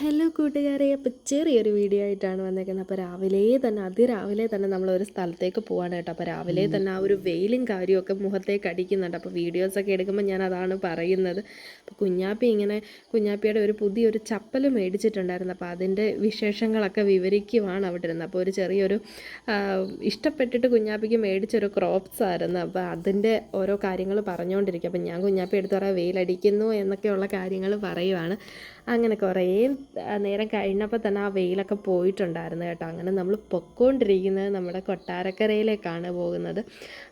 Hello കൂട്ടുകാരെ അപ്പോൾ ചെറിയൊരു വീഡിയോ ആയിട്ടാണ് വന്നേക്കുന്നത്. അപ്പോൾ രാവിലെ തന്നെ അതിരാവിലെ തന്നെ നമ്മൾ ഒരു സ്ഥലത്തേക്ക് പോവാണ് കേട്ടോ. അപ്പോൾ രാവിലെ തന്നെ ആ ഒരു വെയിലും കാര്യമൊക്കെ മുഖത്തേക്ക് അടിക്കുന്നുണ്ട്. അപ്പോൾ വീഡിയോസൊക്കെ എടുക്കുമ്പോൾ ഞാൻ അതാണ് പറയുന്നത്. അപ്പോൾ കുഞ്ഞാപ്പി ഇങ്ങനെ കുഞ്ഞാപ്പിയുടെ ഒരു പുതിയൊരു ചപ്പൽ മേടിച്ചിട്ടുണ്ടായിരുന്നു. അപ്പോൾ അതിന്റെ വിശേഷങ്ങളൊക്കെ വിവരിക്കുവാണ് അവിടെ ഇരുന്നത്. അപ്പോൾ ഒരു ചെറിയൊരു ഇഷ്ടപ്പെട്ടിട്ട് കുഞ്ഞാപ്പിക്ക് മേടിച്ചൊരു ക്രോപ്സ് ആയിരുന്നു. അപ്പോൾ അതിന്റെ ഓരോ കാര്യങ്ങൾ പറഞ്ഞുകൊണ്ടിരിക്കും അപ്പോൾ ഞാൻ കുഞ്ഞാപ്പി എടുത്ത് പറയാം വെയിലടിക്കുന്നു എന്നൊക്കെയുള്ള കാര്യങ്ങൾ പറയുവാണ്. അങ്ങനെ കുറേ നേരം കഴിഞ്ഞപ്പോൾ തന്നെ ആ വെയിലൊക്കെ പോയിട്ടുണ്ടായിരുന്നു കേട്ടോ. അങ്ങനെ നമ്മൾ പൊക്കോണ്ടിരിക്കുന്നത് നമ്മുടെ കൊട്ടാരക്കരയിലേക്കാണ് പോകുന്നത്.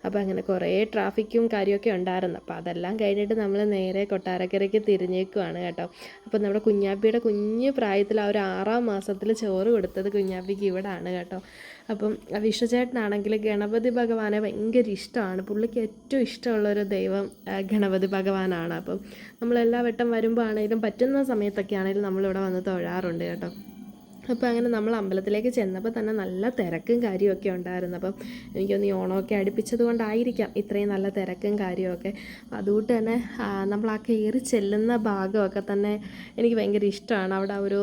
അപ്പോൾ അങ്ങനെ കുറേ ട്രാഫിക്കും കാര്യമൊക്കെ ഉണ്ടായിരുന്നു. അപ്പോൾ അതെല്ലാം കഴിഞ്ഞിട്ട് നമ്മൾ നേരെ കൊട്ടാരക്കരയ്ക്ക് തിരിഞ്ഞേക്കുവാണ് കേട്ടോ. അപ്പോൾ നമ്മുടെ കുഞ്ഞാപ്പിയുടെ കുഞ്ഞ് പ്രായത്തിൽ ആ ഒരു ആറാം മാസത്തിൽ ചോറ് കൊടുത്തത് കുഞ്ഞാപ്പിക്ക് ആണ് കേട്ടോ. അപ്പം വിശ്വചേട്ടനാണെങ്കിൽ ഗണപതി ഭഗവാനെ ഭയങ്കര ഇഷ്ടമാണ്. പുള്ളിക്ക് ഏറ്റവും ഇഷ്ടമുള്ളൊരു ദൈവം ഗണപതി ഭഗവാനാണ്. അപ്പം നമ്മളെല്ലാ വട്ടം വരുമ്പോൾ ആണെങ്കിലും പറ്റുന്ന സമയത്തൊക്കെ ആണെങ്കിലും നമ്മളിവിടെ വന്ന് തൊഴാറുണ്ട് കേട്ടോ. അപ്പോൾ അങ്ങനെ നമ്മൾ അമ്പലത്തിലേക്ക് ചെന്നപ്പോൾ തന്നെ നല്ല തിരക്കും കാര്യമൊക്കെ ഉണ്ടായിരുന്നു. അപ്പം എനിക്കൊന്ന് ഓണമൊക്കെ അടുപ്പിച്ചത് കൊണ്ടായിരിക്കാം ഇത്രയും നല്ല തിരക്കും കാര്യമൊക്കെ. അതുകൊണ്ട് തന്നെ നമ്മൾ ആ കയറി ചെല്ലുന്ന ഭാഗമൊക്കെ തന്നെ എനിക്ക് ഭയങ്കര ഇഷ്ടമാണ്. അവിടെ ഒരു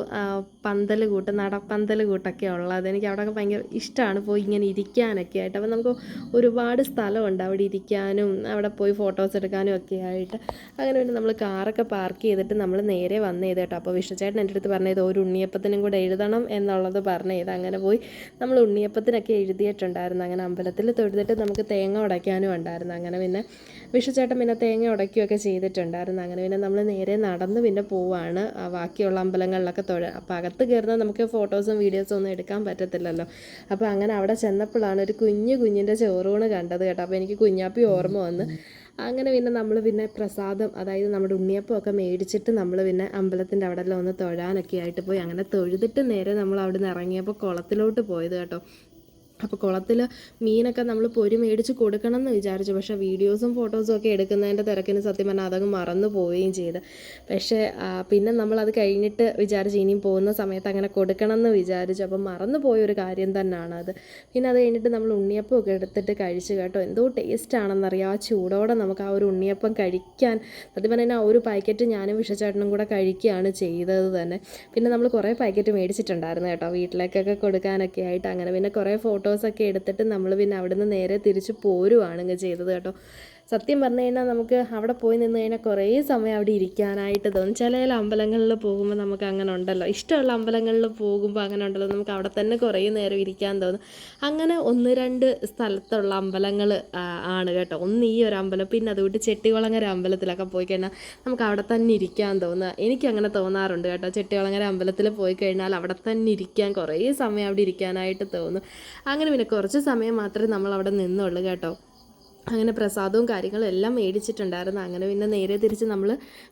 പന്തൽ കൂട്ട് നടപ്പന്തൽ കൂട്ടൊക്കെ ഉള്ളത് എനിക്ക് അവിടെയൊക്കെ ഭയങ്കര ഇഷ്ടമാണ് പോയി ഇങ്ങനെ ഇരിക്കാനൊക്കെ ആയിട്ട്. അപ്പം നമുക്ക് ഒരുപാട് സ്ഥലമുണ്ട് അവിടെ ഇരിക്കാനും അവിടെ പോയി ഫോട്ടോസ് എടുക്കാനും ഒക്കെ ആയിട്ട്. അങ്ങനെ പിന്നെ നമ്മൾ കാറൊക്കെ പാർക്ക് ചെയ്തിട്ട് നമ്മൾ നേരെ വന്നേ കേട്ടോ. അപ്പോൾ വിഷ്ണുചേട്ടൻ എന്റെ അടുത്ത് പറഞ്ഞത് ഒരു ഉണ്ണിയപ്പത്തിനും കൂടെ എഴുതണം എന്നുള്ളത് പറഞ്ഞു ചെയ്ത് അങ്ങനെ പോയി. നമ്മൾ ഉണ്ണിയപ്പത്തിനൊക്കെ എഴുതിയിട്ടുണ്ടായിരുന്നു. അങ്ങനെ അമ്പലത്തിൽ തൊഴുതിട്ട് നമുക്ക് തേങ്ങ ഉടയ്ക്കാനും ഉണ്ടായിരുന്നു. അങ്ങനെ പിന്നെ വിഷുചേട്ടൻ പിന്നെ തേങ്ങ ഉടയ്ക്കുകയൊക്കെ ചെയ്തിട്ടുണ്ടായിരുന്നു. അങ്ങനെ പിന്നെ നമ്മൾ നേരെ നടന്ന് പിന്നെ പോവാണ്. ബാക്കിയുള്ള അമ്പലങ്ങളിലൊക്കെ തൊഴ അപ്പോൾ അകത്ത് കയറുന്നത് നമുക്ക് ഫോട്ടോസും വീഡിയോസും ഒന്നും എടുക്കാൻ പറ്റത്തില്ലല്ലോ. അപ്പോൾ അങ്ങനെ അവിടെ ചെന്നപ്പോഴാണ് ഒരു കുഞ്ഞു കുഞ്ഞിന്റെ ചോറൂണ് കണ്ടത് കേട്ടോ. അപ്പോൾ എനിക്ക് കുഞ്ഞാപ്പി ഓർമ്മ വന്ന് അങ്ങനെ പിന്നെ നമ്മൾ പിന്നെ പ്രസാദം അതായത് നമ്മുടെ ഉണ്ണിയപ്പമൊക്കെ മേടിച്ചിട്ട് നമ്മൾ പിന്നെ അമ്പലത്തിന്റെ അവിടെ എല്ലാം ഒന്ന് തൊഴാനൊക്കെ ആയിട്ട് പോയി. അങ്ങനെ തൊഴുതിട്ട് നേരെ നമ്മൾ അവിടെ നിന്ന് ഇറങ്ങിയപ്പോൾ കുളത്തിലോട്ട് പോയത് കേട്ടോ. അപ്പോൾ കുളത്തിൽ മീനൊക്കെ നമ്മൾ പൊരി മേടിച്ച് കൊടുക്കണം എന്ന് വിചാരിച്ചു. പക്ഷേ വീഡിയോസും ഫോട്ടോസും ഒക്കെ എടുക്കുന്നതിന്റെ തിരക്കിന് സത്യം പറഞ്ഞാൽ അതങ്ങ് മറന്നു പോവുകയും ചെയ്ത്. പക്ഷേ പിന്നെ നമ്മൾ അത് കഴിഞ്ഞിട്ട് വിചാരിച്ചു ഇനിയും പോകുന്ന സമയത്ത് അങ്ങനെ കൊടുക്കണം എന്ന് വിചാരിച്ചു. അപ്പം മറന്നു പോയൊരു കാര്യം തന്നെയാണ് അത്. പിന്നെ അത് കഴിഞ്ഞിട്ട് നമ്മൾ ഉണ്ണിയപ്പം ഒക്കെ എടുത്തിട്ട് കഴിച്ചു കേട്ടോ. എന്തോ ടേസ്റ്റ് ആണെന്നറിയാം. ആ ചൂടോടെ നമുക്ക് ആ ഒരു ഉണ്ണിയപ്പം കഴിക്കാൻ സത്യം പറഞ്ഞാൽ ഒരു പാക്കറ്റ് ഞാനും വിഷച്ചേട്ടനും കൂടെ കഴിക്കുകയാണ് ചെയ്തത് തന്നെ. പിന്നെ നമ്മൾ കുറേ പാക്കറ്റ് മേടിച്ചിട്ടുണ്ടായിരുന്നു കേട്ടോ. വീട്ടിലേക്കൊക്കെ കൊടുക്കാനൊക്കെ ആയിട്ട് അങ്ങനെ. പിന്നെ കുറേ ഫോട്ടോസൊക്കെ എടുത്തിട്ട് നമ്മൾ പിന്നെ അവിടുന്ന് നേരെ തിരിച്ച് പോരുവാണ് ഇങ്ങ് ചെയ്തത് കേട്ടോ. സത്യം പറഞ്ഞു കഴിഞ്ഞാൽ നമുക്ക് അവിടെ പോയി നിന്ന് കഴിഞ്ഞാൽ കുറേ സമയം അവിടെ ഇരിക്കാനായിട്ട് തോന്നും. ചില ചില അമ്പലങ്ങളിൽ പോകുമ്പോൾ നമുക്ക് അങ്ങനെ ഉണ്ടല്ലോ. ഇഷ്ടമുള്ള അമ്പലങ്ങളിൽ പോകുമ്പോൾ അങ്ങനെ ഉണ്ടല്ലോ. നമുക്ക് അവിടെ തന്നെ കുറേ നേരം ഇരിക്കാൻ തോന്നും. അങ്ങനെ ഒന്ന് രണ്ട് സ്ഥലത്തുള്ള അമ്പലങ്ങൾ ആണ് കേട്ടോ. ഒന്ന് ഈ ഒരു അമ്പലം പിന്നെ അതുകൊണ്ട് ചെട്ടികുളങ്ങര അമ്പലത്തിലൊക്കെ പോയി കഴിഞ്ഞാൽ നമുക്ക് അവിടെ തന്നെ ഇരിക്കാൻ തോന്നുക. എനിക്ക് അങ്ങനെ തോന്നാറുണ്ട് കേട്ടോ. ചെട്ടികുളങ്ങര അമ്പലത്തിൽ പോയി കഴിഞ്ഞാൽ അവിടെ തന്നെ ഇരിക്കാൻ കുറേ സമയം അവിടെ ഇരിക്കാനായിട്ട് തോന്നും. അങ്ങനെ പിന്നെ കുറച്ച് സമയം മാത്രമേ നമ്മൾ അവിടെ നിന്നുള്ളൂ കേട്ടോ. അങ്ങനെ പ്രസാദവും കാര്യങ്ങളും എല്ലാം മേടിച്ചിട്ടുണ്ടായിരുന്നു. അങ്ങനെ പിന്നെ നേരെ തിരിച്ച് നമ്മൾ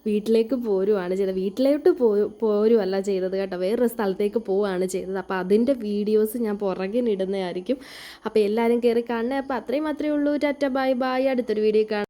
വീട്ടിലേക്ക് പോരുവാണ് ചെയ്തത്. വീട്ടിലോട്ട് പോ പോരുമല്ല ചെയ്തത് കേട്ടോ. വേറൊരു സ്ഥലത്തേക്ക് പോവുകയാണ് ചെയ്തത്. അപ്പോൾ അതിന്റെ വീഡിയോസ് ഞാൻ പുറകിനിടുന്നതായിരിക്കും അപ്പോൾ എല്ലാവരും കയറി കാണണേ. അപ്പോൾ അത്രയും മാത്രമേ ഉള്ളൂ. Tata bye bye. അടുത്തൊരു വീഡിയോ കാണാം.